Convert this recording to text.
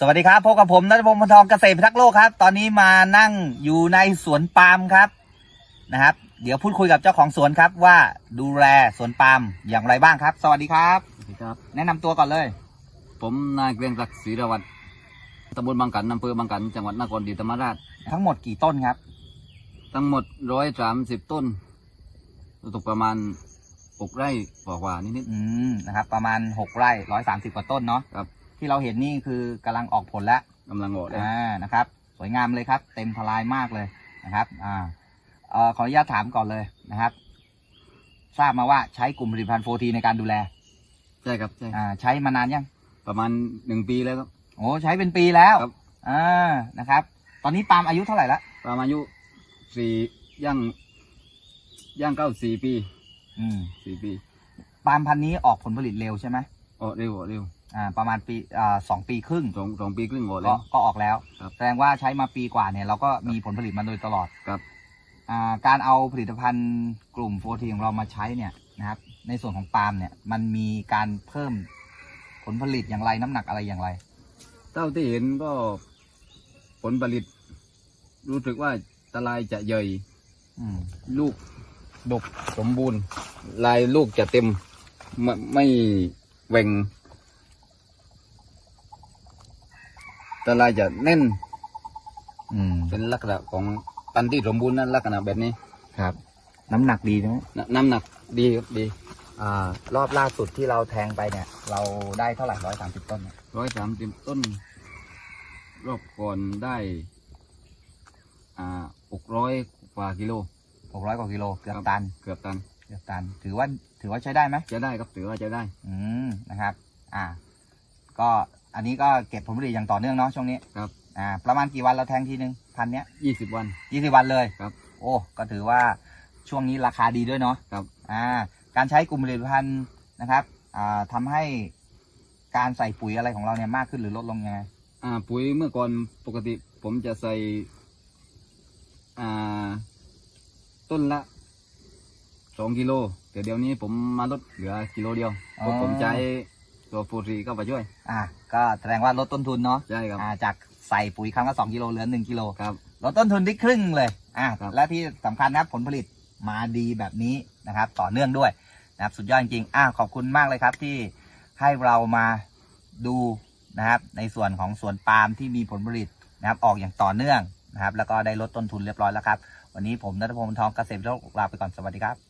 สวัสดีครับพบกับผมนัทพงศ์พนทองเกษตรพิทักษ์โลกครับ ตอนนี้มานั่งอยู่ในสวนปาล์มครับนะครับ เดี๋ยวพูดคุยกับเจ้าของสวนครับ ว่าดูแลสวนปาล์มอย่างไรบ้างครับ สวัสดีครับ สวัสดีครับ แนะนำตัวก่อนเลย ผมนายเกรียงศักดิ์ศรีรวัตรตำบลบางกันอำเภอบางกัน จังหวัดนครศรีธรรมราช ทั้งหมดกี่ต้นครับ ทั้งหมดร้อยสามสิบต้น ตกประมาณหกไร่กว่าๆนิดอืมนะครับ ประมาณหกไร่ร้อยสามสิบกว่าต้นเนาะๆครับ ที่เราเห็นนี่คือกำลังออกผลแล้วกำลังออกเลยอ่านะครับ สวยงามเลยครับ เต็มทลายมากเลยนะครับอ่าเอ่อขออนุญาตถามก่อนเลยนะครับ ทราบมาว่าใช้กลุ่มผลิตภัณฑ์โฟทีในการดูแลใช่ครับใช่อ่าใช้มานานยังประมาณหนึ่งปีแล้วครับ โอ้ใช้เป็นปีแล้วครับ อ่านะครับ ตอนนี้ปาล์มอายุเท่าไหร่ละประมาณอายุสี่ย่างย่างเก้าสี่ปีอืมสี่ปี ปาล์มพันธุ์นี้ออกผลผลิตเร็วใช่ไหม ออกเร็วออกเร็วอ่าประมาณปีอ่าสองปีครึ่งสองสองปีครึ่งออกแล้ก็วก็ออกแล้ว ครับแสดงว่าใช้มาปีกว่าเนี่ยเราก็มีผลผลิตมาโดยตลอดครับ อ่าการเอาผลิตภัณฑ์กลุ่มโฟทีของเรามาใช้เนี่ยนะครับในส่วนของปาล์มเนี่ยมันมีการเพิ่มผลผลิตอย่างไรน้ำหนักอะไรอย่างไรเท่าที่เห็นก็ผลผลิต รู้สึกว่าตะลายจะใหญ่อืมลูกดกสมบูรณ์ ลายลูกจะเต็มไม่ไม่ แหว่งแต่ลายจะแน่นอืมเป็นลักษณะของปันธุ์ที่สมบูรณ์นั้นลักษณะแบบนี้ครับ น้ำหนักดีใช่ไหมนน้ำหนักดีครับดีอ่ารอบล่าสุดที่เราแทงไปเนี่ย เราได้เท่าไหร่ร้อยสามสิบต้นเนี่ยร้อยสามสิบต้น รอบก่อนได้ อ่าหกร้อยกว่ากิโลหกร้อยกว่ากิโลเกือบครับตัน เกือบตัน เกือบตัน ถือว่าถือว่าใช้ได้ไหมจะได้ครับถือว่าจะได้ อืมนะครับ อ่า ก็อันนี้ก็เก็บผลผลิตอย่างต่อเนื่องเนาะช่วงนี้ครับ อ่า ประมาณกี่วันเราแทงทีนึงพันเนี้ยยี่สิบวัน ยี่สิบวันเลยครับ โอ้ก็ถือว่าช่วงนี้ราคาดีด้วยเนาะครับ อ่า การใช้กลุ่มผลิตภัณฑ์นะครับ อ่าทำให้การใส่ปุ๋ยอะไรของเราเนี่ยมากขึ้นหรือลดลงยังไงอ่า ปุ๋ยเมื่อก่อนปกติผมจะใส่ อ่า ต้นละ สองกิโลแต่เดี๋ยวนี้ผมมาลดเหลือกิโลเดียวเพราะผมใช้ตัวฟูรีเข้ามาช่วย อ่าก็แสดงว่าลดต้นทุนเนาะใช่ครับอ่าจากใส่ปุ๋ยครั้งละสองกิโลเหลือหนึ่งกิโลครับลดต้นทุนได้ครึ่งเลยอ่าครับและที่สำคัญนะครับผลผลิตมาดีแบบนี้นะครับ ต่อเนื่องด้วยนะครับสุดยอดจริงๆอ่าขอบคุณมากเลยครับที่ให้เรามาดูนะครับ ในส่วนของสวนปาล์มที่มีผลผลิตนะครับ ออกอย่างต่อเนื่องนะครับ แล้วก็ได้ลดต้นทุนเรียบร้อยแล้วครับ วันนี้ผมนัทพงศ์ทองเกษตรโลกลาไปก่อนสวัสดีครับ